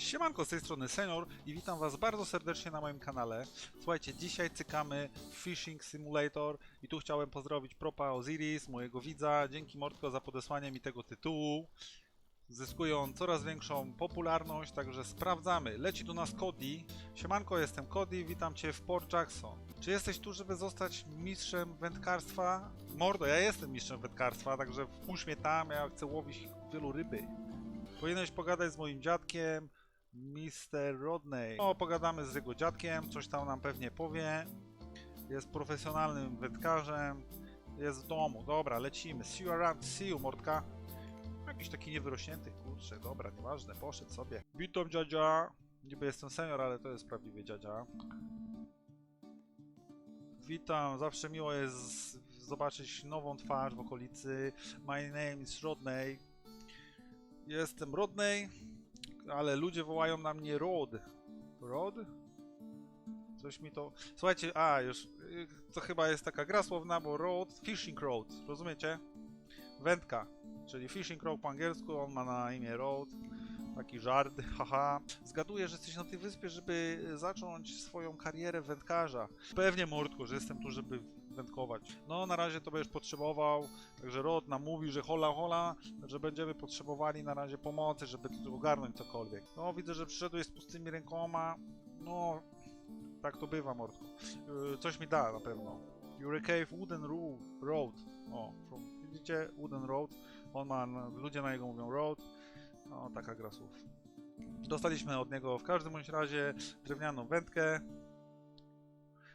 Siemanko, z tej strony Senior i witam was bardzo serdecznie na moim kanale. Słuchajcie, dzisiaj cykamy Fishing Simulator i tu chciałem pozdrowić propa Osiris, mojego widza. Dzięki Mordko za podesłanie mi tego tytułu. Zyskuje on coraz większą popularność, także sprawdzamy. Leci do nas Cody. Siemanko, jestem Cody, witam cię w Port Jackson. Czy jesteś tu, żeby zostać mistrzem wędkarstwa? Mordo, ja jestem mistrzem wędkarstwa, także wpuść mnie tam, ja chcę łowić wielu ryby. Powinieneś pogadać z moim dziadkiem, Mr. Rodney. No, pogadamy z jego dziadkiem, coś tam nam pewnie powie. Jest profesjonalnym wędkarzem, jest w domu. Dobra, lecimy. See you around, see you, mordka. Jakiś taki niewyrośnięty, kurczę, dobra, nieważne, poszedł sobie. Witam dziadzia. Niby jestem senior, ale to jest prawdziwy dziadzia. Witam, zawsze miło jest zobaczyć nową twarz w okolicy. My name is Rodney. Jestem Rodney, ale ludzie wołają na mnie Rod. Rod? Coś mi to... Słuchajcie, a już, y, to chyba jest taka gra słowna, bo Road, Fishing Road, rozumiecie? Wędka, czyli Fishing Road po angielsku, on ma na imię Road. Taki żart, haha. Zgaduję, że jesteś na tej wyspie, żeby zacząć swoją karierę wędkarza. Pewnie, Mordku, że jestem tu, żeby No, na razie to będziesz potrzebował, także Rod nam mówi, że hola hola, że będziemy potrzebowali na razie pomocy, żeby ogarnąć cokolwiek. No, widzę, że przyszedłeś z pustymi rękoma. No, tak to bywa, Mordku. Yy, Coś mi da na pewno. Cave wooden road. O, from, widzicie? Wooden road. On ma, ludzie na niego mówią road. No, taka gra słów. Dostaliśmy od niego w każdym razie drewnianą wędkę.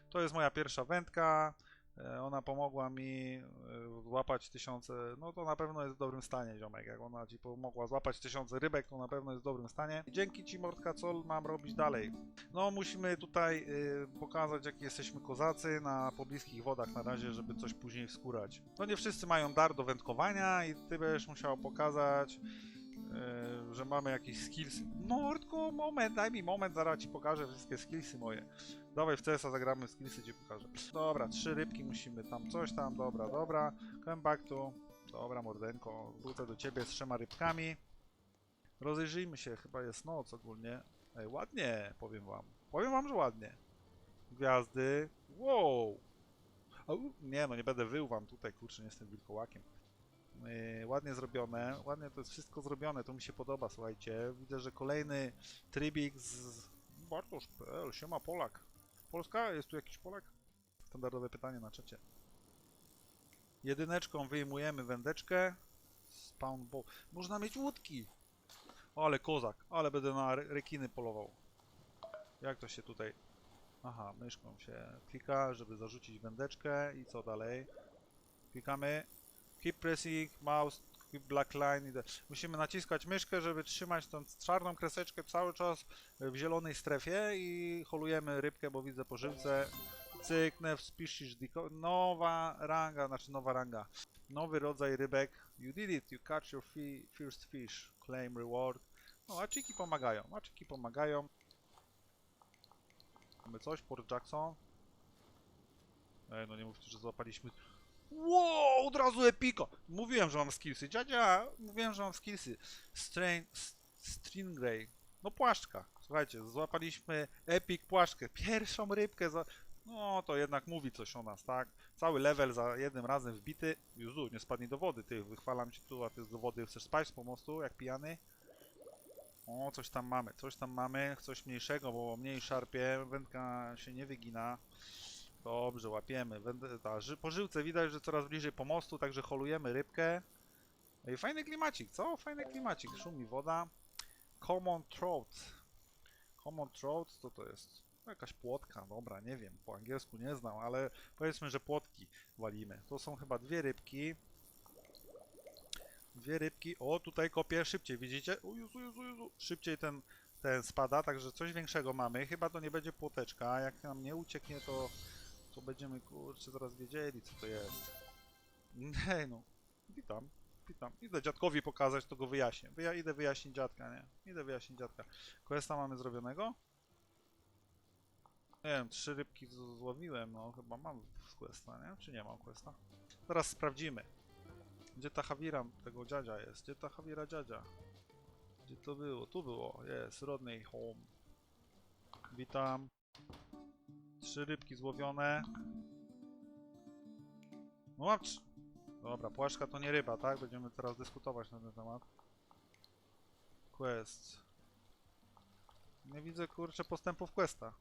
To jest moja pierwsza wędka. E, Ona pomogła mi e, złapać tysiące. No to na pewno jest w dobrym stanie, ziomek. Jak ona ci pomogła złapać tysiące rybek, to na pewno jest w dobrym stanie. Dzięki ci, Mordka, co mam robić dalej? No, musimy tutaj y, pokazać, jak jesteśmy kozacy na pobliskich wodach na razie, żeby coś później wskórać. No nie wszyscy mają dar do wędkowania i ty będziesz musiał pokazać, y, że mamy jakieś skillsy. Mordku, moment, daj mi moment, zaraz ci pokażę wszystkie skillsy moje. Dawaj w CS-a zagramy, skillsy ci pokażę. Dobra, trzy rybki musimy tam coś tam, dobra, dobra. Come back tu. Dobra, mordenko, wrócę do ciebie z trzema rybkami. Rozejrzyjmy się, chyba jest noc ogólnie. Ej, ładnie, powiem wam. Powiem wam, że ładnie. Gwiazdy. Wow! Au, nie no, nie będę wył wam tutaj, kurczę, nie jestem wilkołakiem. Yy, ładnie zrobione, ładnie to jest wszystko zrobione, to mi się podoba, słuchajcie. Widzę, że kolejny trybik z Bartosz.pl, siema Polak. Polska? Jest tu jakiś Polak? Standardowe pytanie na czacie. Jedyneczką wyjmujemy wędeczkę. Spawn. Można mieć łódki! Ale kozak, ale będę na re- rekiny polował. Jak to się tutaj... Aha, myszką się klika, żeby zarzucić wędeczkę i co dalej? Klikamy. Keep pressing mouse, keep black line. da- Musimy naciskać myszkę, żeby trzymać tą czarną kreseczkę cały czas w zielonej strefie i holujemy rybkę, bo widzę po żyłce. Cyk, nev species Nowa ranga, znaczy nowa ranga. Nowy rodzaj rybek. You did it, you catch your fi first fish. Claim reward. No, aczyki pomagają, aczyki pomagają. Mamy coś, Port Jackson. Ej, no nie mówcie, że złapaliśmy... Wow, od razu epiko! Mówiłem, że mam skillsy. Dziadzia, mówiłem, że mam skillsy. Strain... Stringray. No płaszczka. Słuchajcie, złapaliśmy epic płaszczkę. Pierwszą rybkę za... No, to jednak mówi coś o nas, tak? Cały level za jednym razem wbity. Juzu, nie spadnij do wody, ty. Wychwalam cię tu, a ty do wody chcesz spać z pomostu, jak pijany. O, coś tam mamy, coś tam mamy, coś mniejszego, bo mniej szarpie, wędka się nie wygina. Dobrze, łapiemy. Ta, po żyłce widać, że coraz bliżej pomostu, także holujemy rybkę. Ej, fajny klimacik, co? Fajny klimacik, szumi woda. Common trout. Common trout, co to jest? No, Jakaś płotka, dobra, nie wiem, po angielsku nie znam, ale powiedzmy, że płotki walimy. To są chyba dwie rybki. Dwie rybki. O, tutaj kopię szybciej, widzicie? Jezu. Szybciej ten, ten spada, także coś większego mamy. Chyba to nie będzie płoteczka. Jak nam nie ucieknie, to, to będziemy, kurczę, zaraz wiedzieli, co to jest. Hej, no. Witam, witam. Idę dziadkowi pokazać, to go wyjaśnię. Wyja idę wyjaśnić dziadka, nie? Idę wyjaśnić dziadka. Questa mamy zrobionego? Nie wiem, trzy rybki złowiłem, no chyba mam questa, nie? Czy nie mam questa? Teraz sprawdzimy. Gdzie ta Hawira tego dziadzia jest? Gdzie ta Hawira dziadzia? Gdzie to było? Tu było. Jest, Rodney Home. Witam. Trzy rybki złowione. No trz... Dobra, płaszczka to nie ryba, tak? Będziemy teraz dyskutować na ten temat. Quest. Nie widzę, kurczę, postępów questa.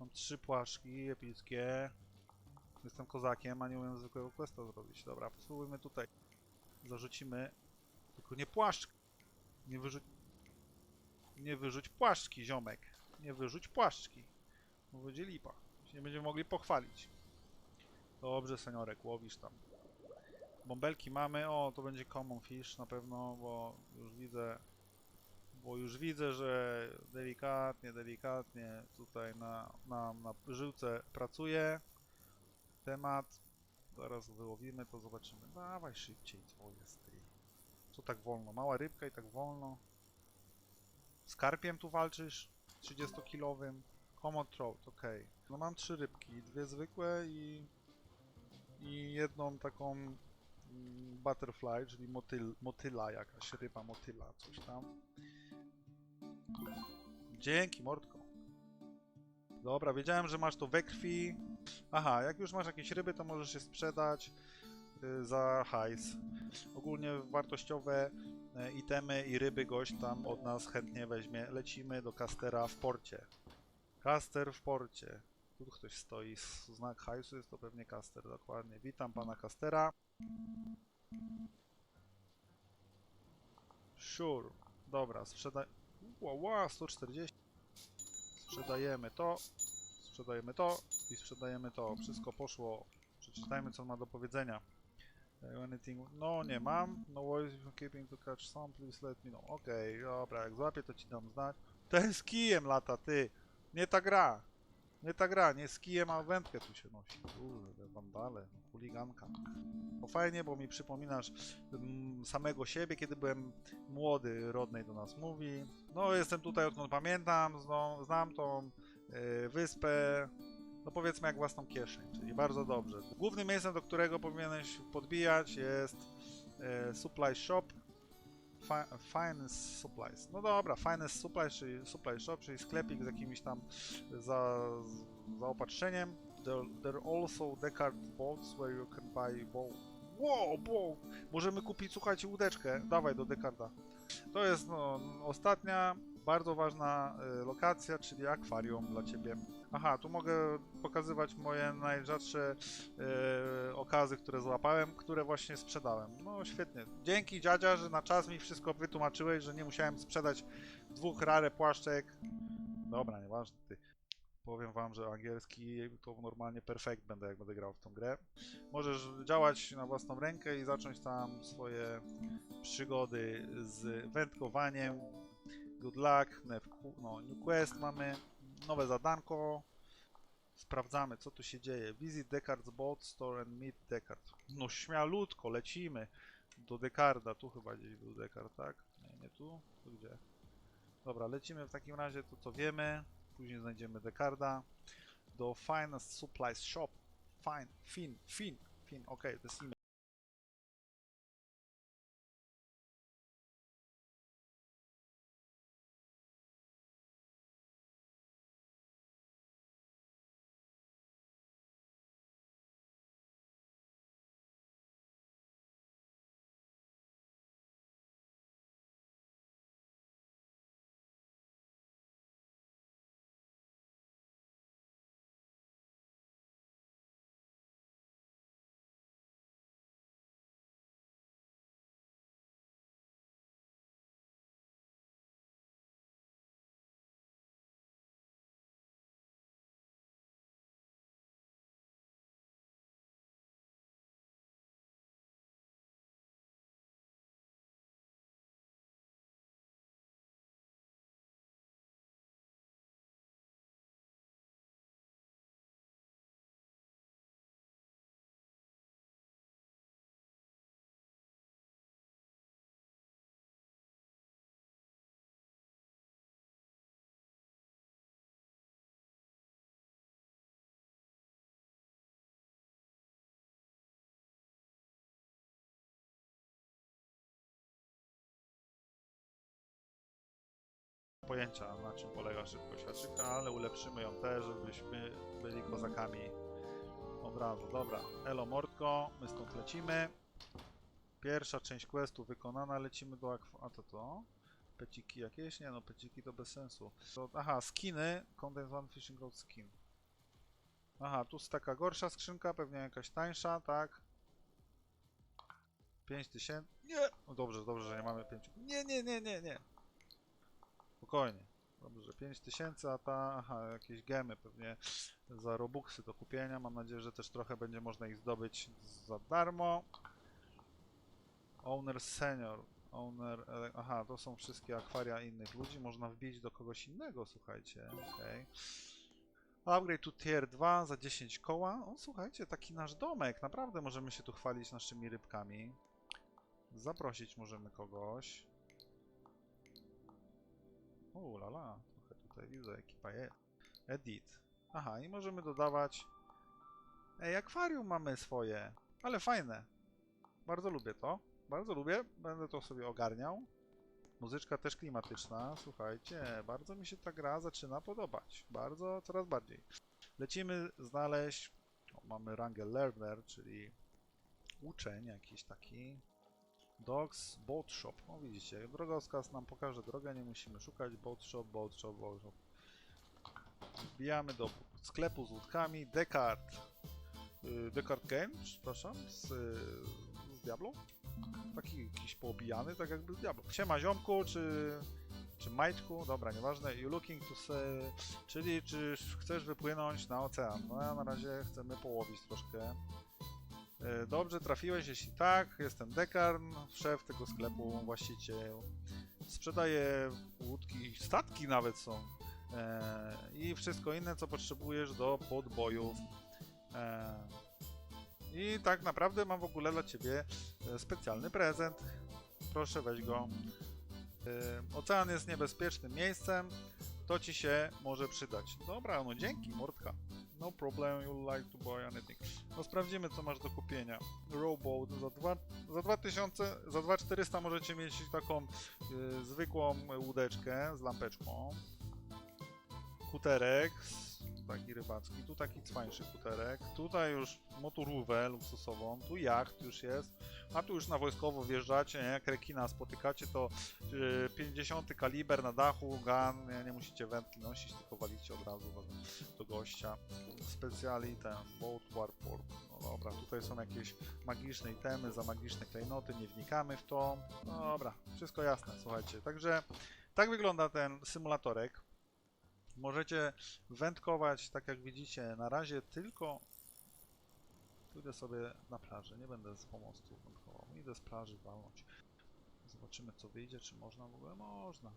Mam trzy płaszki epickie. Jestem kozakiem, a nie umiem zwykłego questa zrobić. Dobra, spróbujmy tutaj. Zarzucimy. Tylko nie płaszcz. Nie wyrzuć. Nie wyrzuć płaszczki, ziomek. Nie wyrzuć płaszczki. Będzie lipa. Nie będziemy mogli pochwalić. Dobrze, seniorek, łowisz tam. Bąbelki mamy. O, to będzie common fish na pewno, bo już widzę. Bo już widzę, że delikatnie, delikatnie tutaj na, na, na żyłce pracuje temat. Zaraz wyłowimy, to zobaczymy. Dawaj szybciej, co jest ty. Co tak wolno? Mała rybka i tak wolno. Z karpiem tu walczysz? 30-kilowym. Common trout, okej. No mam trzy rybki, dwie zwykłe i... I jedną taką mm, butterfly, czyli motyl, motyla jakaś, ryba motyla, coś tam. Dzięki, mordko. Dobra, wiedziałem, że masz to we krwi. Aha, jak już masz jakieś ryby, to możesz je sprzedać y, za hajs. Ogólnie wartościowe e, itemy i ryby gość tam od nas chętnie weźmie. Lecimy do Castera w porcie. Caster w porcie. Tu ktoś stoi, znak hajsu jest to pewnie Caster, dokładnie. Witam pana Castera. Sure. Dobra, sprzedaj... Wow, wow, 140. Sprzedajemy to, sprzedajemy to i sprzedajemy to. Wszystko poszło. Przeczytajmy, co ma do powiedzenia. Uh, Anything... No, nie mam. No worries if keeping to catch some, please let me know. Okej, dobra, jak złapię, to ci dam znać. Ten z kijem lata, ty! Nie ta gra! Nie ta gra, nie z kijem, a wędkę tu się nosi. Kurde, wandale, chuliganka. No fajnie, bo mi przypominasz mm, samego siebie, kiedy byłem młody, Rodnej do nas mówi. No, jestem tutaj odkąd pamiętam, zno, znam tą y, wyspę, no powiedzmy jak własną kieszeń, czyli bardzo dobrze. Głównym miejscem, do którego powinieneś podbijać jest y, Supply Shop, Fi- Finest Supplies. No dobra, Finest Supplies, czyli Supply Shop, czyli sklepik z jakimś tam za, zaopatrzeniem. There, there also Descartes boats where you can buy bow. Wow, bow! Możemy kupić, słuchajcie, łódeczkę. Dawaj do Descarta. To jest no, ostatnia, bardzo ważna y, lokacja, czyli akwarium dla Ciebie. Aha, tu mogę pokazywać moje najrzadsze y, okazy, które złapałem, które właśnie sprzedałem. No świetnie. Dzięki dziadzia, że na czas mi wszystko wytłumaczyłeś, że nie musiałem sprzedać dwóch rare płaszczek. Dobra, nieważne. Ty. Powiem wam, że angielski to normalnie perfekt będę, jak będę grał w tą grę. Możesz działać na własną rękę i zacząć tam swoje przygody z wędkowaniem. Good luck, no, New Quest mamy, nowe zadanko. Sprawdzamy, co tu się dzieje. Visit Descartes Boat Store and meet Descartes. No śmialutko, lecimy do Descarda. Tu chyba gdzieś był Descartes, tak? Nie, nie tu? Tu gdzie? Dobra, lecimy w takim razie, to co wiemy. Później znajdziemy Descarda. Do Finest Supplies Shop. Fine, fin, fin, fin, okej, to jest imię. Pojęcia na czym polega szybkość haczyka, ale ulepszymy ją też, żebyśmy byli kozakami od razu. Dobra, elo mordko, my stąd lecimy. Pierwsza część questu wykonana, lecimy do akw... A to to? Peciki jakieś? Nie no, peciki to bez sensu. To, aha, skiny, Content One Fishing Road Skin. Aha, tu jest taka gorsza skrzynka, pewnie jakaś tańsza, tak? 5000. Nie! No dobrze, dobrze, że nie mamy 5. Nie, nie, nie, nie, nie. Spokojnie. Dobrze, 5000, a ta, aha, jakieś gemy pewnie za robuxy do kupienia. Mam nadzieję, że też trochę będzie można ich zdobyć za darmo. Owner senior. Owner, aha, to są wszystkie akwaria innych ludzi. Można wbić do kogoś innego, słuchajcie. Okej. Upgrade to tier 2 za 10 koła. O, słuchajcie, taki nasz domek. Naprawdę możemy się tu chwalić naszymi rybkami. Zaprosić możemy kogoś. O, lala, trochę tutaj widzę, ekipa. Edit. Aha, i możemy dodawać... Ej, akwarium mamy swoje, ale fajne. Bardzo lubię to. Bardzo lubię, będę to sobie ogarniał. Muzyczka też klimatyczna, słuchajcie, bardzo mi się ta gra zaczyna podobać. Bardzo, coraz bardziej. Lecimy znaleźć... O, mamy rangę Learner, czyli uczeń jakiś taki. Dogs Boat Shop. No widzicie, drogowskaz nam pokaże drogę, nie musimy szukać. Boat Shop, Boat Shop, Boat Shop. Wbijamy do sklepu z łódkami. Descartes. y, Descartes Game, przepraszam, z, z Diablo. Taki jakiś poobijany, tak jakby z Diablo. Siema ziomku, czy... Czy Majtku, dobra, nieważne. You looking to say... Czyli czy chcesz wypłynąć na ocean? No ja na razie chcemy połowić troszkę. E, Dobrze, trafiłeś, jeśli tak, jestem Dekarn, szef tego sklepu, właściciel. Sprzedaję łódki, statki nawet są. E, I wszystko inne, co potrzebujesz do podbojów. E, I tak naprawdę mam w ogóle dla Ciebie specjalny prezent. Proszę, weź go. Ocean jest niebezpiecznym miejscem, to Ci się może przydać. Dobra, no dzięki, mordka. No problem, you'll like to buy anything. No sprawdzimy co masz do kupienia. Rowboat za, dwa, za 2000, za 2400 możecie mieć taką y, zwykłą łódeczkę z lampeczką. Kuterek, s- taki rybacki, tu taki cwańszy kuterek, tutaj już motorówę luksusową, tu jacht już jest, a tu już na wojskowo wjeżdżacie, nie? jak rekina spotykacie, to y, 50 kaliber na dachu, gun, nie, nie musicie wędki nosić, tylko walicie od razu do gościa. Specjali ten, boat warport. No dobra, tutaj są jakieś magiczne itemy za magiczne klejnoty, nie wnikamy w to. No dobra, wszystko jasne, słuchajcie. Także tak wygląda ten symulatorek. Możecie wędkować, tak jak widzicie, na razie tylko pójdę sobie na plażę, nie będę z pomostu wędkował, idę z plaży walnąć. Zobaczymy co wyjdzie, czy można w ogóle? Można.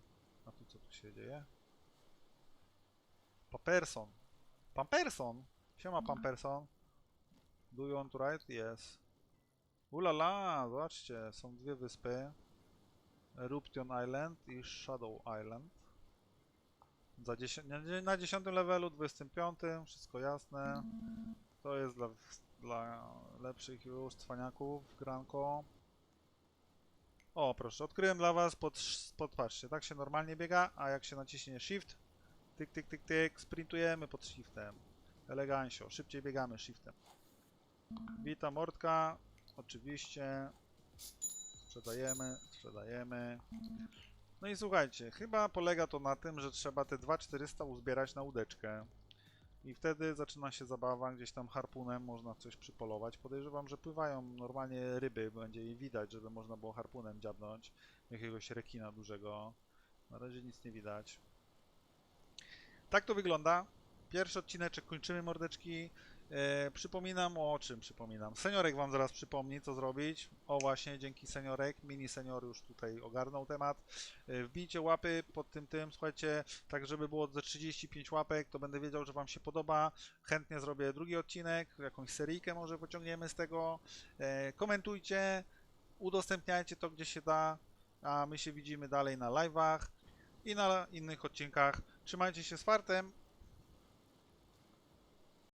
A tu co tu się dzieje? Paperson. Pamperson! Siema Pamperson. Do you want to ride? Yes. Ulala, zobaczcie, są dwie wyspy. Eruption Island i Shadow Island. Za 10, na- na 10 levelu, 25, wszystko jasne. To jest dla, dla lepszych już cwaniaków, granko. O, proszę, odkryłem dla was, pod, podpatrzcie, tak się normalnie biega, a jak się naciśnie Shift, tyk, tyk, tyk, tyk, sprintujemy pod Shiftem. Elegancio, szybciej biegamy Shiftem. Witam Mordka, oczywiście. Sprzedajemy, sprzedajemy. No i słuchajcie, chyba polega to na tym, że trzeba te 2400 uzbierać na łódeczkę. I wtedy zaczyna się zabawa, gdzieś tam harpunem można coś przypolować. Podejrzewam, że pływają normalnie ryby, będzie je widać, żeby można było harpunem dziabnąć jakiegoś rekina dużego. Na razie nic nie widać. Tak to wygląda. Pierwszy odcineczek kończymy mordeczki. E, przypominam o czym przypominam. Seniorek wam zaraz przypomni co zrobić. O właśnie, dzięki seniorek. Mini senior już tutaj ogarnął temat. E, wbijcie łapy pod tym tym, słuchajcie, tak żeby było ze 35 łapek, to będę wiedział, że wam się podoba. Chętnie zrobię drugi odcinek, jakąś seryjkę może pociągniemy z tego. E, komentujcie, udostępniajcie to gdzie się da, a my się widzimy dalej na live'ach i na innych odcinkach. Trzymajcie się z fartem